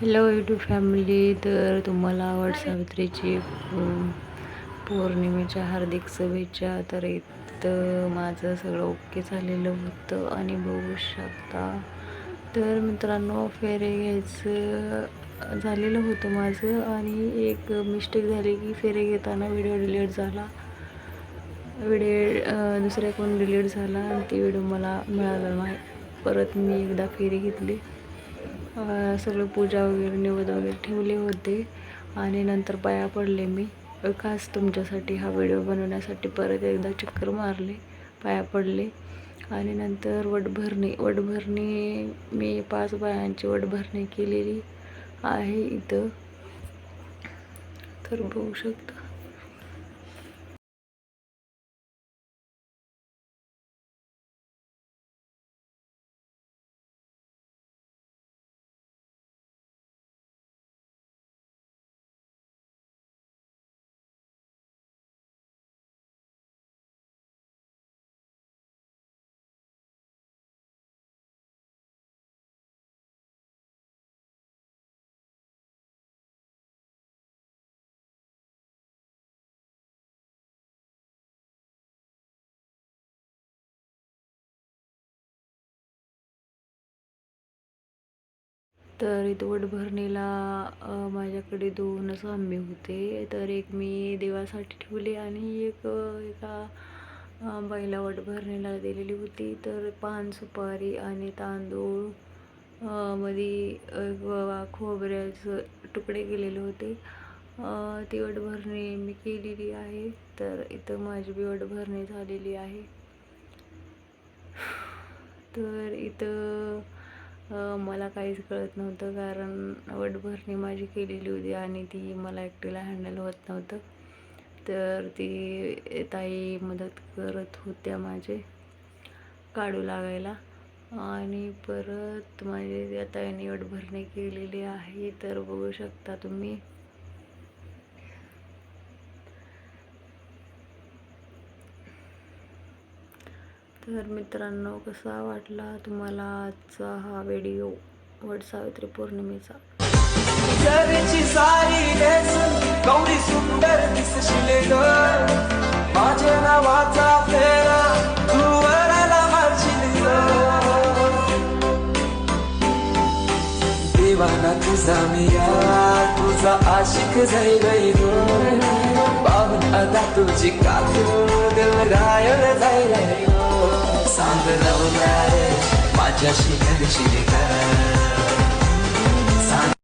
Hello YouTube family तर तुम्हाला आवड सावित्रीची पौर्णिमेच्या हार्दिक शुभेच्छा. तर इथं माझं सगळं ओके झालेलं होतं आणि बघू शकता. तर मित्रांनो फेरे घ्यायचं झालेलं होतं माझं आणि एक मिस्टेक झाली की फेरे घेताना व्हिडिओ डिलीट झाला. व्हिडिओ दुसऱ्या कोण डिलीट झाला आणि ती व्हिडिओ मला मिळाला नाही. परत मी एकदा फेरी घेतली. सगळं पूजा वगैरे निवेद वगैरे ठेवले होते. आणि नंतर पाया पडले मी. खास तुमच्यासाठी हा व्हिडिओ बनवण्यासाठी परत एकदा चक्कर मारले पाया पडले. आणि नंतर वटभरणी वटभरणी मी पाच बायांची वटभरणी केलेली आहे इथं. तर बघू शकता. तर इथं वटभरणीला माझ्याकडे दोनच आंबे होते. तर एक मी देवासाठी ठेवले आणि एक एका बैला बाईला वटभरणीला दिलेली होती. तर पान सुपारी आणि तांदूळमध्ये खोबऱ्याचं तुकडे केलेले होते. ती वटभरणी मी केलेली आहे. तर इथं माझी बी वटभरणी झालेली आहे. तर इथं मला काहीच कळत नव्हतं कारण वटभरणी माझी केलेली होती आणि ती मला एकटीला हँडल होत नव्हतं. तर ती ताई मदत करत होत्या माझे काढू लागायला. आणि परत माझे त्या ताईने वटभरणी केलेली आहे तर बघू शकता तुम्ही. तर मित्रांनो कसा वाटला तुम्हाला आजचा हा व्हिडिओ? वट सावित्री पौर्णिमेचा. जगची सारी नेसून गौरी सुंदर दिसशिले ग माझ्या नावाचा फेरा तू मारशील ग देवाना तुझा मिया तुझा आशिक जाई गई ग पाहून आता तुझी कातू दिल घायल जाईल ग सांग माझ्याशी घडशील ग